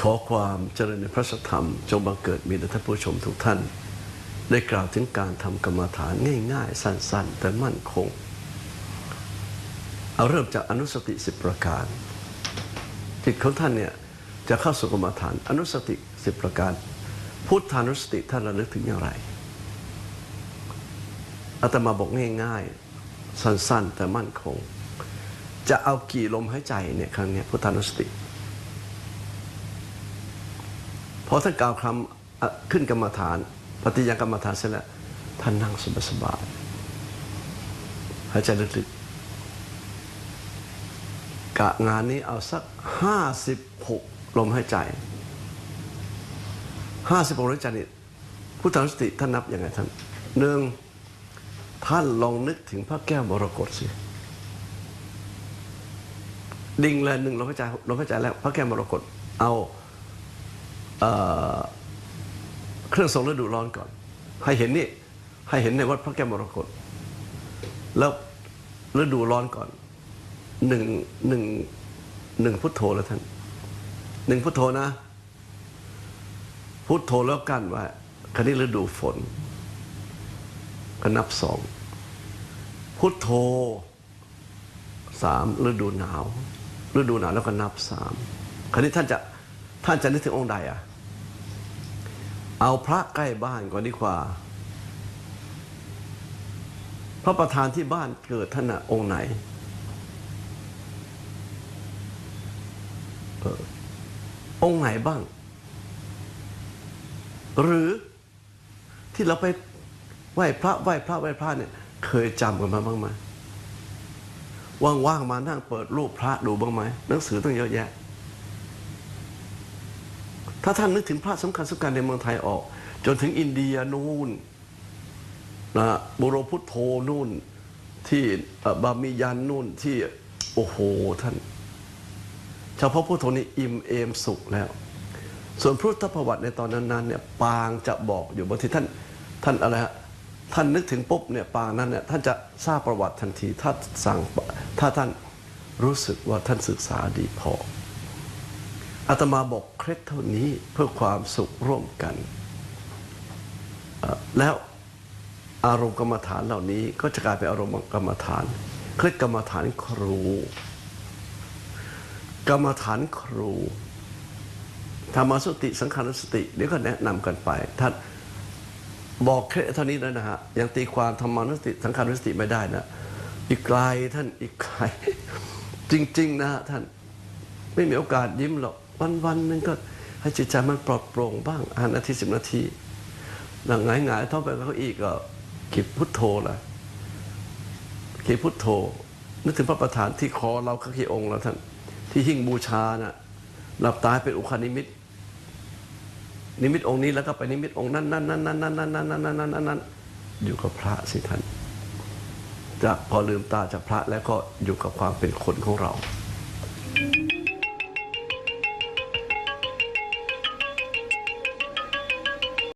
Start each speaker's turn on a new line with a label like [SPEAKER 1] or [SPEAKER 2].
[SPEAKER 1] ขอความเจริญในพระสธรรม จงบังเกิดมีแด่ท่านผู้ชมทุกท่าน ได้กล่าวถึงการทำกรรมฐานง่ายๆ สั้นๆ แต่มั่นคง เอาเริ่มจากอนุสติสิบประการ จิตของท่านเนี่ยจะเข้าสู่กรรมฐาน อนุสติสิบประการ พุทธานุสติท่านระลึกถึงอย่างไรอาตมาบอกง่ายๆ สั้นๆ แต่มั่นคง จะเอากี่ลมหายใจเนี่ยครั้งเนี้ยพุทธานุสติ พอท่านกล่าวคำขึ้นกรรมฐาน ปฏิญาณกรรมฐานเสร็จแล้วท่านนั่งสบายๆหายใจลึกๆกะงานนี้เอาสักห้าสิบหกลมหายใจห้าสิบหกลมหายใจนี่พุทธานุสติท่านนับยังไงท่านหนึ่งท่านลองนึกถึงพระแก้วมรกตสิดิ่งเลยหนึ่งลมหายใจลมหายใจแล้วพระแก้วมรกตเอา เครื่องทรงฤดูร้อนก่อน ให้เห็นนี่ให้เห็นในวัดพระแก้วมรกตแล้วฤดูร้อนก่อนหนึ่งหนึ่งหนึ่งพุทโธแล้วท่านหนึ่งพุทโธนะ พุทโธแล้วกันไว้คราวนี้ฤดูฝนก็นับสองพุทโธสามฤดูหนาวฤดูหนาวแล้วก็นับสามคราวนี้ท่านจะท่านจะนึกถึงองค์ใดอะ เอาพระใกล้บ้านก่อนดีกว่า พระประธานที่บ้านเกิดท่านองค์ไหนออองค์ไหนบ้าง หรือที่เราไปไหว้พระไหว้พระไหว้พระเนี่ยเคยจำกันมาบ้างไหมว่างๆมานั่งเปิดรูปพระดูบ้างไหมหนังสือต้องเยอะแยะ ถ้าท่านนึกถึงพระสำคัญสำคัญในเมืองไทยออก จนถึงอินเดียนู่นนะบุโรพุทโธนู่น ที่บามิยันนู่นที่โอ้โหท่านเฉพาะพุทโธนี่อิ่มเอมสุขแล้ว ส่วนพุทธประวัติในตอนนั้นๆเนี่ยปางจะบอกอยู่บางทีท่านท่านอะไรฮะท่านนึกถึงปุ๊บเนี่ยปางนั้นเนี่ยท่านจะทราบประวัติทันทีถ้าสั่งถ้าท่านรู้สึกว่าท่านศึกษาดีพอ อาตมาบอกเคล็ดเท่านี้เพื่อความสุขร่วมกัน แล้วอารมณ์กรรมฐานเหล่านี้ก็จะกลายเป็นอารมณ์กรรมฐาน เคล็ดกรรมฐานครู กรรมฐานครูธรรมสติสังขารสติเดี๋ยวก็แนะนำกันไปท่านบอกแค่เท่านี้แล้วนะฮะยังตีความธรรมานสติสังขารสติไม่ได้นะอีกไกลท่านอีกไกลจริง ๆ นะฮะท่านไม่มีโอกาสยิ้มหรอก วันวันๆหนึงก็ให้จิตใจมันปลอดโปร่งบ้างห้านาทีสิบนาทีหลังหงายหงายเท่าไปกับเขาอีกก็ขีดพุทโธละขีดพุทโธนึกถึงพระประธานที่คอเราก็ขีองค์แล้วท่าน ที่หิ้งบูชาน่ะหลับตาให้เป็นอุคานิมิต นิมิตองค์นี้แล้วก็ไปนิมิตองค์นั้นนั้นนั้นนั้นนั้นนั้นนั้นนั้นนั้นนั้นนั้นอยู่กับพระสิท่านจะพอลืมตาจากพระแล้วก็อยู่กับความเป็นคนของเรา